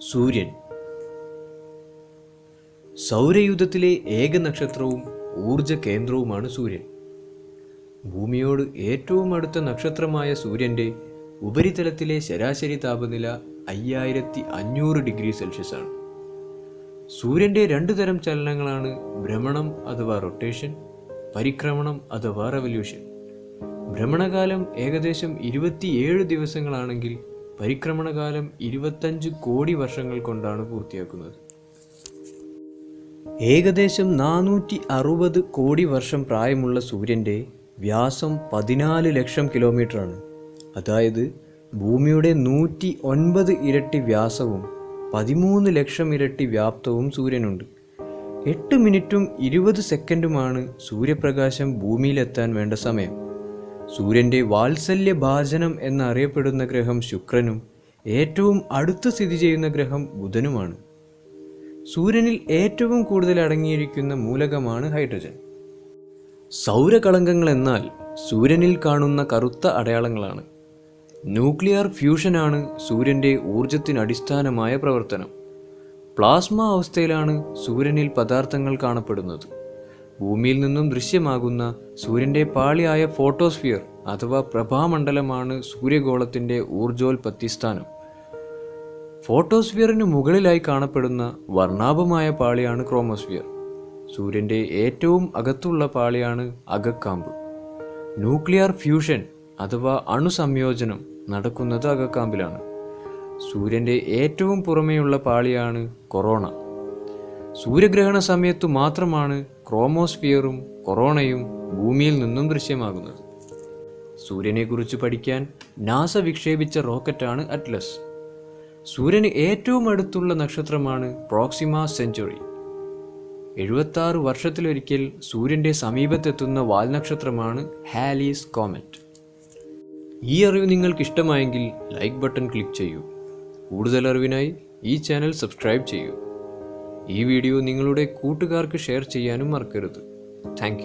സൂര്യൻ. സൗരയുദ്ധത്തിലെ ഏക നക്ഷത്രവും ഊർജ കേന്ദ്രവുമാണ് സൂര്യൻ. ഭൂമിയോട് ഏറ്റവും അടുത്ത നക്ഷത്രമായ സൂര്യന്റെ ഉപരിതലത്തിലെ ശരാശരി താപനില അയ്യായിരത്തി അഞ്ഞൂറ് ഡിഗ്രി സെൽഷ്യസ് ആണ്. സൂര്യന്റെ രണ്ടു തരം ചലനങ്ങളാണ് ഭ്രമണം അഥവാ റൊട്ടേഷൻ പരിക്രമണം അഥവാ റെവല്യൂഷൻ. ഭ്രമണകാലം ഏകദേശം ഇരുപത്തിയേഴ് ദിവസങ്ങളാണെങ്കിൽ പരിക്രമണകാലം ഇരുപത്തഞ്ച് കോടി വർഷങ്ങൾ കൊണ്ടാണ് പൂർത്തിയാക്കുന്നത്. ഏകദേശം നാനൂറ്റി അറുപത് കോടി വർഷം പ്രായമുള്ള സൂര്യന്റെ വ്യാസം പതിനാല് ലക്ഷം കിലോമീറ്ററാണ്. അതായത് ഭൂമിയുടെ നൂറ്റി ഒൻപത് ഇരട്ടി വ്യാസവും പതിമൂന്ന് ലക്ഷം ഇരട്ടി വ്യാപ്തവും സൂര്യനുണ്ട്. എട്ട് മിനിറ്റും ഇരുപത് സെക്കൻഡുമാണ് സൂര്യപ്രകാശം ഭൂമിയിലെത്താൻ വേണ്ട സമയം. സൂര്യന്റെ വാത്സല്യ ഭാജനം എന്നറിയപ്പെടുന്ന ഗ്രഹം ശുക്രനും ഏറ്റവും അടുത്ത് സ്ഥിതി ചെയ്യുന്ന ഗ്രഹം ബുധനുമാണ്. സൂര്യനിൽ ഏറ്റവും കൂടുതൽ അടങ്ങിയിരിക്കുന്ന മൂലകമാണ് ഹൈഡ്രജൻ. സൗരകളങ്കങ്ങൾ എന്നാൽ സൂര്യനിൽ കാണുന്ന കറുത്ത അടയാളങ്ങളാണ്. ന്യൂക്ലിയർ ഫ്യൂഷനാണ് സൂര്യന്റെ ഊർജത്തിന് അടിസ്ഥാനമായ പ്രവർത്തനം. പ്ലാസ്മ അവസ്ഥയിലാണ് സൂര്യനിൽ പദാർത്ഥങ്ങൾ കാണപ്പെടുന്നത്. ഭൂമിയിൽ നിന്നും ദൃശ്യമാകുന്ന സൂര്യന്റെ പാളിയായ ഫോട്ടോസ്ഫിയർ അഥവാ പ്രഭാമണ്ഡലമാണ് സൂര്യഗോളത്തിന്റെ ഊർജോൽപത്തി സ്ഥാനം. ഫോട്ടോസ്ഫിയറിന് മുകളിലായി കാണപ്പെടുന്ന വർണാഭമായ പാളിയാണ് ക്രോമോസ്ഫിയർ. സൂര്യന്റെ ഏറ്റവും അകത്തുള്ള പാളിയാണ് അകക്കാമ്പ്. ന്യൂക്ലിയർ ഫ്യൂഷൻ അഥവാ അണുസംയോജനം നടക്കുന്നത് അകക്കാമ്പിലാണ്. സൂര്യന്റെ ഏറ്റവും പുറമേയുള്ള പാളിയാണ് കൊറോണ. സൂര്യഗ്രഹണ സമയത്തു മാത്രമാണ് ക്രോമോസ്ഫിയറും കൊറോണയും ഭൂമിയിൽ നിന്നും ദൃശ്യമാകുന്നത്. സൂര്യനെക്കുറിച്ച് പഠിക്കാൻ നാസ വിക്ഷേപിച്ച റോക്കറ്റാണ് അറ്റ്ലസ്. സൂര്യന് ഏറ്റവും അടുത്തുള്ള നക്ഷത്രമാണ് പ്രോക്സിമ സെഞ്ചുറി. എഴുപത്താറ് വർഷത്തിലൊരിക്കൽ സൂര്യന്റെ സമീപത്തെത്തുന്ന വാൽനക്ഷത്രമാണ് ഹാലീസ് കോമറ്റ്. ഈ അറിവ് നിങ്ങൾക്ക് ഇഷ്ടമായെങ്കിൽ ലൈക്ക് ബട്ടൺ ക്ലിക്ക് ചെയ്യൂ. കൂടുതൽ അറിവിനായി ഈ ചാനൽ സബ്സ്ക്രൈബ് ചെയ്യൂ. ഈ വീഡിയോ നിങ്ങളുടെ കൂട്ടുകാർക്ക് ഷെയർ ചെയ്യാനും മറക്കരുത്. താങ്ക്